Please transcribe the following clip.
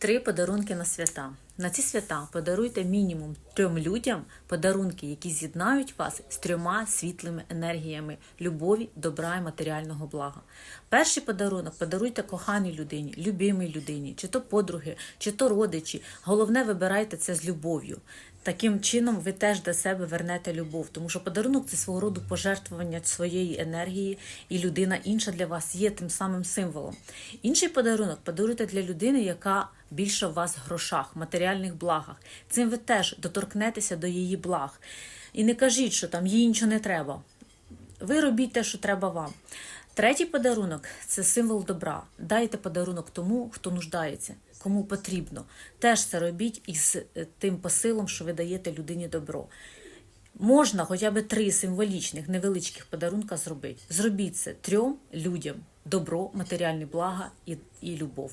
Три подарунки на свята. На ці свята подаруйте мінімум трьом людям подарунки, які з'єднають вас з трьома світлими енергіями любові, добра і матеріального блага. Перший подарунок подаруйте коханій людині, любимій людині, чи то подруги, чи то родичі. Головне, вибирайте це з любов'ю. Таким чином ви теж до себе вернете любов, тому що подарунок це свого роду пожертвування своєї енергії, і людина інша для вас є тим самим символом. Інший подарунок подаруйте для людини, яка більше в вас в грошах, матеріальних благах. Цим ви теж доторкнетеся до її благ. І не кажіть, що там їй нічого не треба. Ви робіть те, що треба вам. Третій подарунок це символ добра. Дайте подарунок тому, хто нуждається, кому потрібно. Теж це робіть із е, тим посилом, що ви даєте людині добро. Можна хоча б три символічних невеличких подарунка зробити. Зробіть це трьом людям: добро, матеріальні блага і, і любов.